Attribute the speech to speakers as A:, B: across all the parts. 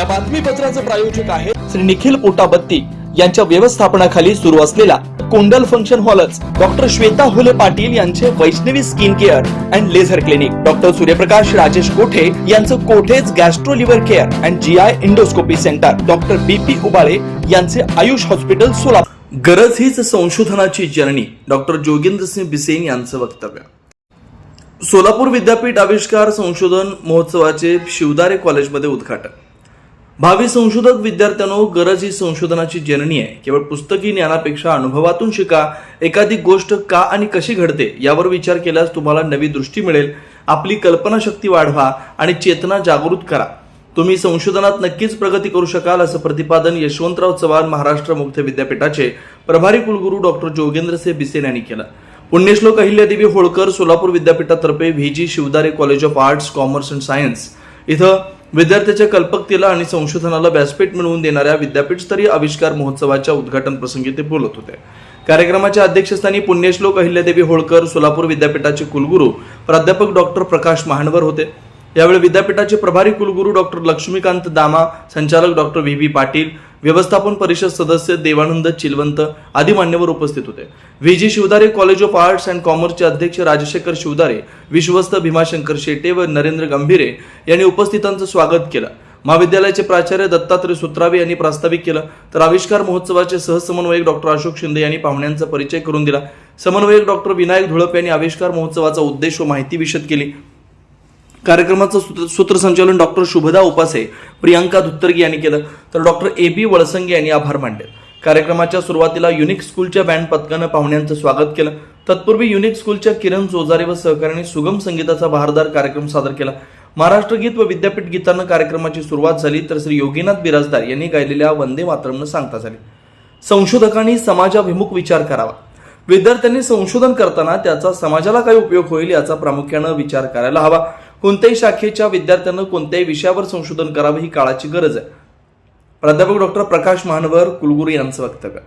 A: या बातमीपत्राचे प्रायोजक आहे श्री निखिल पोटाबत्ती यांच्या व्यवस्थापनाखाली सुरू असलेला कोंडल फंक्शन हॉलच डॉक्टर श्वेता हुले पाटील यांचे Vaishnavi skin care and laser clinic. Doctor Suryaprakash Rajesh Kothe यांचं कोठेज gastro liver care and G I endoscopy centre. Doctor B P Ubale यांचे आयुष हॉस्पिटल सोलापूर. गरज हीच संशोधनाची जननी डॉक्टर जोगेंद्र सिंह बिसेन यांचं वक्तव्य. सोलापूर विद्यापीठ आविष्कार संशोधन महोत्सवाचे शिवदारे कॉलेजमध्ये उद्घाटन. भावी संशोधक विद्यार्थ्यांनो गरज ही संशोधनाची जननी आहे. केवळ पुस्तकी ज्ञानापेक्षा अनुभवातून शिका एखादी गोष्ट का आणि कशी घडते यावर विचार केल्यास तुम्हाला नवी दृष्टी मिळेल. आपली कल्पनाशक्ती वाढवा आणि चेतना जागृत करा. तुम्ही संशोधनात नक्कीच प्रगती करू शकाल असं प्रतिपादन यशवंतराव चव्हाण महाराष्ट्र मुक्त विद्यापीठाचे प्रभारी कुलगुरू डॉक्टर जोगेंद्र बिसेन यांनी केलं. पुण्यश्लोक अहिल्यादेवी होळकर सोलापूर विद्यापीठातर्फे V G Shivdare college of arts commerce and science. इथं विद्यार्थ्याच्या कल्पकतेला आणि संशोधनाला व्यासपीठ मिळवून देणाऱ्या विद्यापीठस्तरीय आविष्कार महोत्सवाच्या उद्घाटन प्रसंगी ते बोलत होते. कार्यक्रमाच्या अध्यक्षस्थानी पुण्यश्लोक अहिल्यादेवी होळकर सोलापूर विद्यापीठाचे कुलगुरू प्राध्यापक डॉक्टर प्रकाश महानवर होते. यावेळी विद्यापीठाचे प्रभारी कुलगुरू डॉक्टर लक्ष्मीकांत दामा संचालक डॉक्टर व्ही व्ही पाटील व्यवस्थापन परिषद सदस्य देवानंद चिलवंत आदी मान्यवर उपस्थित होते. V. G. Shivdare college of arts and कॉमर्सचे अध्यक्ष राजशेखर शिवदारे विश्वस्त भीमाशंकर शेटे व नरेंद्र गंभीरे यांनी उपस्थितांचं स्वागत केलं. महाविद्यालयाचे प्राचार्य दत्तात्रय सुत्रावे यांनी प्रास्ताविक केलं. तर आविष्कार महोत्सवाचे सहसमन्वयक डॉक्टर अशोक शिंदे यांनी पाहुण्यांचा परिचय करून दिला. समन्वयक डॉक्टर विनायक धुळप यांनी आविष्कार महोत्सवाचा उद्देश व माहिती विशद केली. कार्यक्रमाचं सूत्र- सूत्रसंचालन डॉक्टर शुभदा उपासे प्रियांका धुत्तरगी यांनी केलं. तर डॉक्टर ए बी वळसंगे यांनी आभार मानले. कार्यक्रमाच्या सुरुवातीला युनिक स्कूलच्या बँड पथकानं पाहुण्यांचं स्वागत केलं. तत्पूर्वी युनिक स्कूलच्या किरण जोजारे व सहकार्याने सुगम संगीताचा बहारदार कार्यक्रम सादर केला. महाराष्ट्र गीत व विद्यापीठ गीतानं कार्यक्रमाची सुरुवात झाली तर श्री योगीनाथ बिराजदार यांनी गायलेल्या वंदे मातरमनं सांगता झाली. संशोधकांनी समाजाभिमुख विचार करावा. विद्यार्थ्यांनी संशोधन करताना त्याचा समाजाला काय उपयोग होईल याचा प्रामुख्यानं विचार करायला हवा. कोणत्याही शाखेच्या विद्यार्थ्यांना कोणत्याही विषयावर संशोधन करावं ही काळाची गरज आहे. प्राध्यापक डॉक्टर प्रकाश महानवर कुलगुरू यांचं वक्तव्य.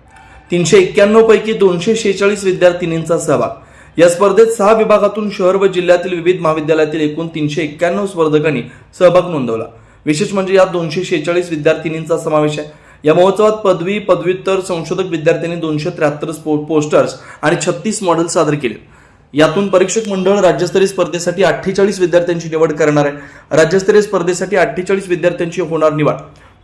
A: तीनशे एक्क्याण्णव पैकी दोनशे शेहेचाळीस विद्यार्थिनींचा सहभाग. या स्पर्धेत सहा विभागातून शहर व जिल्ह्यातील विविध महाविद्यालयातील एकूण तीनशे एक्क्याण्णव स्पर्धकांनी सहभाग नोंदवला. विशेष म्हणजे यात दोनशे शेहेचाळीस विद्यार्थिनींचा समावेश आहे. या महोत्सवात पदवी पदव्युत्तर संशोधक विद्यार्थ्यांनी दोनशे त्र्याहत्तर पोस्टर्स आणि छत्तीस मॉडेल सादर केले. यातून परीक्षक मंडळ राज्यस्तरीय स्पर्धेसाठी अठ्ठेचाळीस विद्यार्थ्यांची निवड करणार आहे. राज्यस्तरीय स्पर्धेसाठी अठ्ठेचाळीस विद्यार्थ्यांची होणार निवड.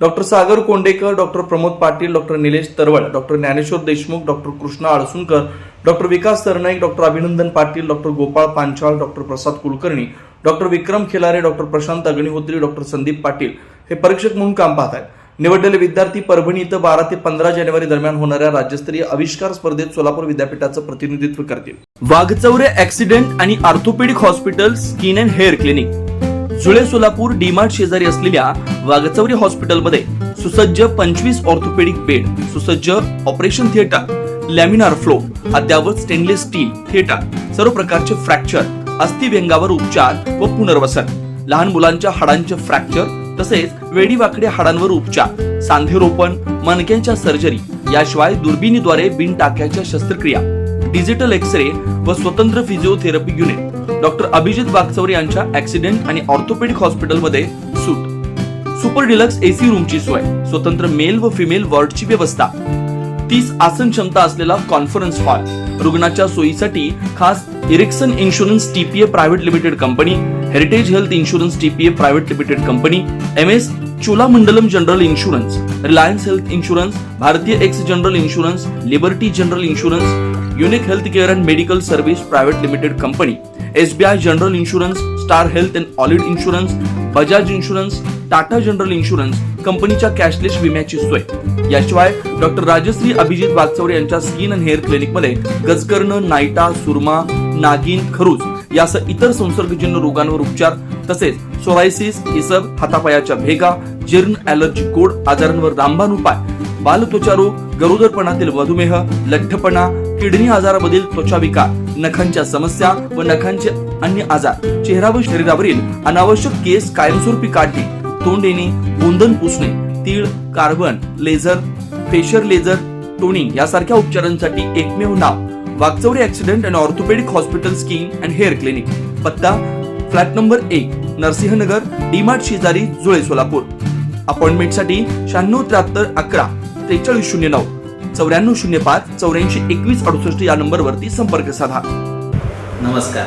A: Doctor Sagar Kondekar doctor Pramod Patil doctor Nilesh Tarwal doctor Dnyaneshwar Deshmukh doctor Krishna Alsunkar doctor Vikas Sarnaik doctor Abhinandan Patil doctor Gopal Panchal doctor Prasad Kulkarni doctor Vikram Khilare doctor Prashant Agnihotri doctor Sandeep Patil हे परीक्षक म्हणून काम पाहत आहेत. निवडलेले विद्यार्थी परभणी इथं बारा ते पंधरा जानेवारी दरम्यान होणाऱ्या राज्यस्तरीय आविष्कार स्पर्धेत सोलापूर विद्यापीठाचं प्रतिनिधित्व करतील. वाघचौरे ऍक्सिडेंट आणि orthopaedic hospital skin and hair clinic. जुळे सोलापूर डीमार्ट शेजारी असलेल्या वाघचौरी हॉस्पिटलमध्ये सुसज्ज पंचवीस ऑर्थोपेडिक बेड सुसज्ज ऑपरेशन थिएटर लॅमिनार फ्लो अद्यावत स्टेनलेस स्टील थिएटर सर्व प्रकारचे फ्रॅक्चर अस्थिव्यंगावर उपचार व पुनर्वसन. लहान मुलांच्या हाडांचे फ्रॅक्चर तसेच वेडीवाकड्या हाडांवर उपचार सांधेरोपण मनक्यांच्या सर्जरी याशिवाय दुर्बिणीद्वारे बिन टाक्याच्या शस्त्रक्रिया डिजिटल एक्स रे व स्वतंत्र physiotherapy unit doctor Abhijit Waghchaure यांच्या ऍक्सिडेंट आणि ऑर्थोपेडिक हॉस्पिटलमध्ये सूट. सुपर डिलक्स एसी रूमची सोय स्वतंत्र मेल व फिमेल वॉर्डची व्यवस्था. तीस आसन क्षमता असलेला कॉन्फरन्स हॉल रुग्णाच्या सोयीसाठी खास Ericson insurance TPA private limited company heritage health insurance TPA private limited company M S Cholamandalam general insurance Reliance health insurance Bharatiya X general insurance Liberty general insurance unique health care and medical service private limited company SBI general insurance star health and allied insurance Bajaj insurance Tata general insurance कंपनीच्या cashless विम्याची सोय. याशिवाय doctor Rajshree Abhijit Waghchaure यांच्या skin and hair क्लिनिकमध्ये गजकर्ण नायटा सुरमा नागिन खरूज यासह इतर संसर्गजन्य रोगांवर उपचार तसेच सोरायसिस इसब हातापायाच्या भेगा जीर्ण ॲलर्जी कोड आजारांवर रामबाण उपाय बालत्वचा रोग गरोदरपणातील मधुमेह लठ्ठपणा किडनी आजारामधील त्वचा विकार नखांच्या समस्या व नखांचे अन्य आजार चेहरा व शरीरावरील अनावश्यक केस कायमस्वरूपी काढणे तोंड येणे गोंदन पुसणे तीळ कार्बन लेझर फेशर लेझर टोनिंग यासारख्या उपचारांसाठी एकमेव नाव. Waghchaure accident and orthopaedic hospital skin and hair clinic पत्ता फ्लॅट नंबर एक नरसिंहनगर डीमार्ट शेजारी जुळे सोलापूर. अपॉइंटमेंटसाठी शहाण्णव त्र्याहत्तर अकरा त्रेचाळीस शून्य नऊ. चौऱ्याण्णव शून्य पाच चौऱ्याऐंशी एकवीस अडुसष्ट या नंबरवरती संपर्क साधा.
B: नमस्कार.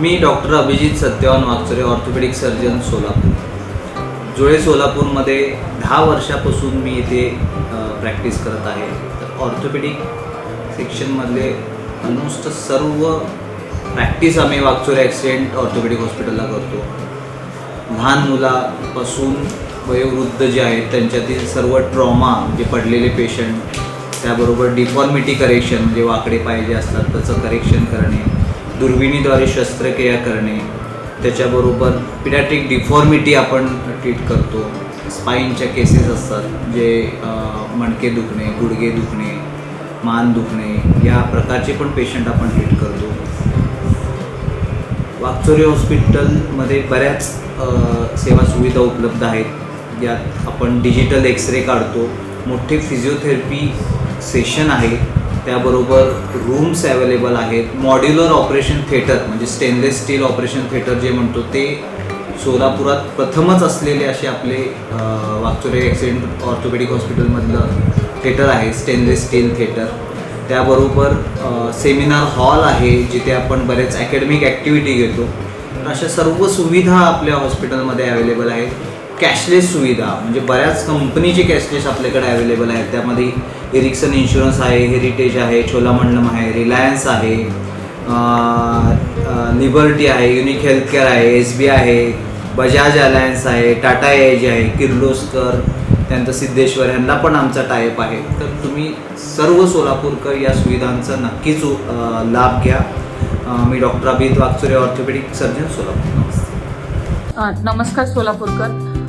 B: मी doctor Abhijit Satyavan Waghchaure orthopaedic surgeon Solapur. Jule सोलापूरमध्ये दहा वर्षापासून मी इथे प्रॅक्टिस करत आहे. तर ऑर्थोपेडिक सेक्शनमधले ऑलमोस्ट सर्व प्रॅक्टिस आम्ही वागचुरे ॲक्सिडेंट ऑर्थोपेडिक हॉस्पिटलला करतो. लहान मुलापासून वयोवृद्ध जे आहेत त्यांच्यातील सर्व ट्रॉमा जे पडलेले पेशंट त्याबरोबर डिफॉर्मिटी करेक्शन म्हणजे वाकडे पाय जे असतात त्याचं करेक्शन करणे दुर्बिणीद्वारे शस्त्रक्रिया करणे त्याच्याबरोबर पिडॅट्रिक डिफॉर्मिटी आपण ट्रीट करतो. स्पाईनच्या केसेस असतात जे मणके दुखणे गुडघे दुखणे मान दुखणे या प्रकारचे पण पेशंट आपण ट्रीट करतो. वाकचोरी हॉस्पिटलमध्ये बऱ्याच सेवा सुविधा उपलब्ध आहेत. यात आपण डिजिटल एक्सरे काढतो. मोठे फिजिओथेरपी सेशन आहे. त्याबरोबर रूम्स अवेलेबल आहेत. मॉड्युलर ऑपरेशन थिएटर म्हणजे स्टेनलेस स्टील ऑपरेशन थिएटर जे म्हणतो ते सोलापुरात प्रथमच असलेले असे आपले अ, वागचोरे ॲक्सिडेंट ऑर्थोपेडिक हॉस्पिटलमधलं थिएटर आहे स्टेनलेस स्टील थिएटर त्याबरोबर सेमिनार हॉल आहे जिथे आपण बरेच अकॅडमिक ॲक्टिव्हिटी घेतो. अशा सर्व सुविधा आपल्या हॉस्पिटलमध्ये अवेलेबल आहेत. कॅशलेस सुविधा म्हणजे बऱ्याच कंपनीचे कॅशलेस आपल्याकडे अवेलेबल आहेत. त्यामध्ये इरिक्सन इन्शुरन्स आहे हेरिटेज आहे छोलामंडलम आहे रिलायन्स आहे. लिबर्टी आहे युनिक हेल्थकेअर आहे एस बी आहे बजाज अलायन्स आहे टाटा एज आहे किर्लोस्कर त्यानंतर सिद्धेश्वर यांना पण आमचा टायप आहे. तर तुम्ही सर्व सोलापूरकर या सुविधांचा नक्कीच लाभ घ्या. मी doctor Abhit Wagchure orthopaedic surgeon Solapur
C: नमस्कार सोलापूरकर.